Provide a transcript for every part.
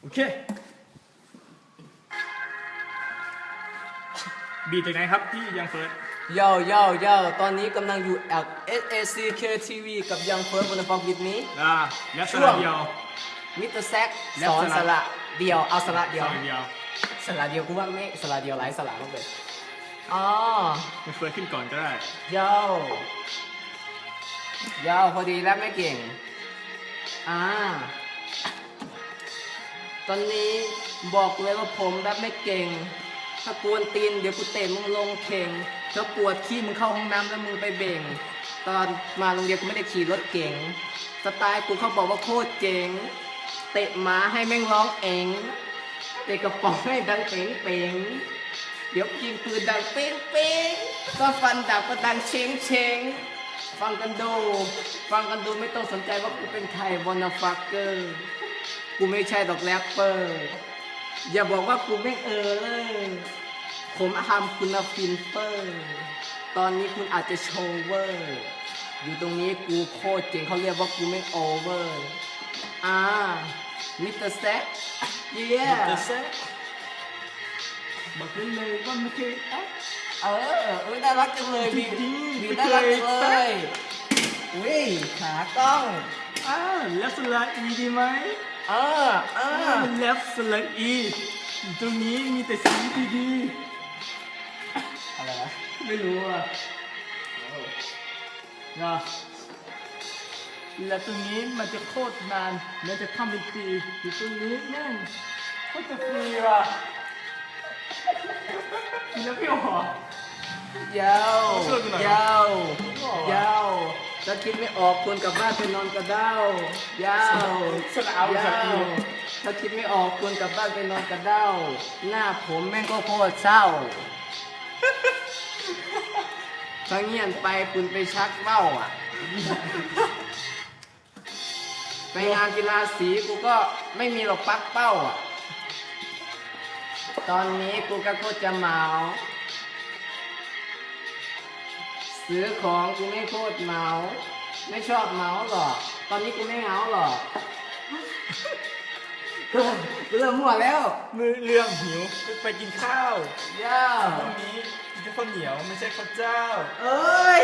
โอเค บีจากไหนครับพี่ยังเฟิร์สเย่าเย่าเย่าตอนนี้กำลังอยู่แอป SACK TV กับยังเฟิร์สบนฟังวิดนี้ อ่าและสช่วลัง บเดียว มิสเตอร์แซกและสอนสสละ ระเดียว เอาสระเดีสยวลับเดียวสระเดียวกูว่าไม่สระเดียวหลายสระมากเลยอ๋อ ยังเฟิร์สขึ้นก่อนก็ได้ เย่าเย่าพอดีแล้วไม่เก่ง อ่า ตอนนี้บอกเลยว่าผมแบบไม่เก่ง ถ้ากวนตีนเดี๋ยวกูเตะมึงลงเข่งถ้าปวดขี้มึงเข้าห้องน้ำแล้วมึงไปเบ่ง ตอนมาโรงเรียนกูไม่ได้ขี่รถเก่งสไตล์กูเขาบอกว่าโคตรเจ๋ง เตะหมาให้แม่งร้องเองเตะกระป๋องให้ดังเป๋งเป๋งเดี๋ยวยิงปืนดังเป้งเป้งก็ฟันดาบก็ดังเชงเชงฟังกันดู ฟังกันดูไม่ต้องสนใจว่ากูเป็นใครวอนาฟักเกอร์ กูไม่ใช่ดอกแรปเปอร์ อย่าบอกว่ากูไม่เออเลย ผมทำคุณฟินเปอร์ ตอนนี้คุณอาจจะโชว์เวอร์ อยู่ตรงนี้กูโคตรเจ๋งเขาเรียกว่ากูไม่โอเวอร์ อ่า มิสเตอร์แซคเย้จะแซ่บอกได้เลยว่าไม่เคยแอคเออเออน่ารักจังเลยบีจริงๆบีไม่น่าเครักยจังเลยอุ้ยขากล้องอ่าและสลับอีดีไหม เออเออ่าอและสลับอีอยู่ตรงนี้มีแต่สีดีอะไรวะๆไม่รู้อะนะและตรงนี้มันจะโคตรนานแล้วจะทำเป็นปีอยู่ตรงนี้แม่งโคตรจะฟรีว่ะกินแล้วพี่หรอยาวช่วยกูหน่อยยาวยาว ถ้าคิดไม่ออกควรกลับบ้านไปนอนกระเด้ายาวสละเอาสละอียาวถ้าคิดไม่ออกควรกลับบ้านไปนอนกระเด้าหน้าผมแม่งก็โคตรเศร้าถ้าเงียนไปคุณไปชักเบ้าอะ ไปงานกีฬาสีกูก็ไม่มีหรอกปักเป้าอะ ตอนนี้กูก็โคตรจะเมา ซื้อของกูไม่โคตรเมาไม่ชอบเมาหรอก ตอนนี้กูไม่เหงาหรอกกูกูเริ่มมั่วแล้วมือเรื่องหิวไปกินข้าวย่าตรงนี้กินข้าวเหนียวไม่ใช่ข้าวเจ้า เอ้ย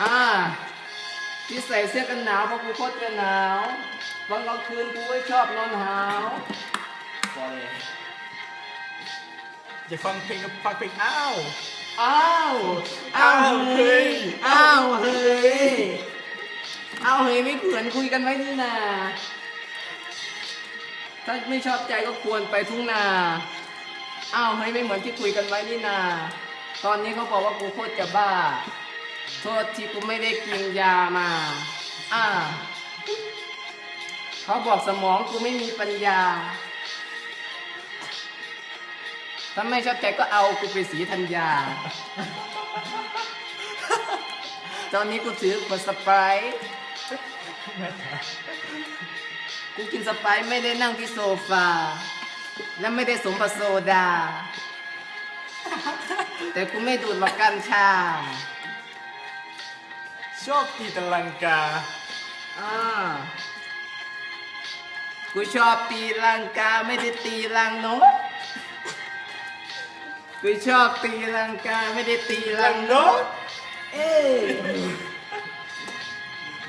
อ่าที่ใส่เสื้อกันหนาวเพราะกูโคตรจะหนาวบางกลางคืนกูไม่ชอบนอนหาว อย่าฟังเพลงกับฟังเพลงอ้าว อ้าว อ้าวอ้าวเฮ้เฮ้ยยอ้าวเฮ้ย อ้าวเฮ้ยไม่เผื่อนคุยกันไว้นี่นา ถ้าไม่ชอบใจก็ควรไปทุ่งนา อ้าวเฮ้ยไม่เหมือนที่คุยกันไว้นี่นา ตอนนี้เขาบอกว่ากูโคตรจะบ้า โทษที่กูไม่ได้กินยามา อ่า เขาบอกสมองกูไม่มีปัญญา ถ้าไม่ชอบใจก็เอากูไปสีธัญญา ตอนนี้กูถือขวดสไปร์ กูกินสไปร์ไม่ได้นั่งที่โซฟา และไม่ได้สมประโซดา แต่กูไม่ดูดหรอกกัญชา ชอบตีตะลังกา อ่า กูชอบตีลังกาไม่ได้ตีลังนก กูชอบตีลังกาไม่ได้ตีลังนก เอ้ย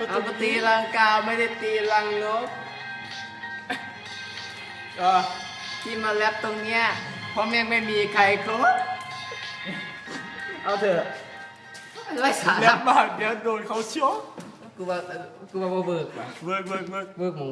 เอากูตีลังกาไม่ได้ตีลังนกเออที่มาแรปตรงเนี้ยเพราะแม่งไม่มีใครครบเอาเถอะไรสาแล้ระวมากเดี๋ยวโดนเขาชกกูว่ากูว่าบ่เบิกว่ะเวิร์กเวิร์กเวิร์ก เบิกหมอง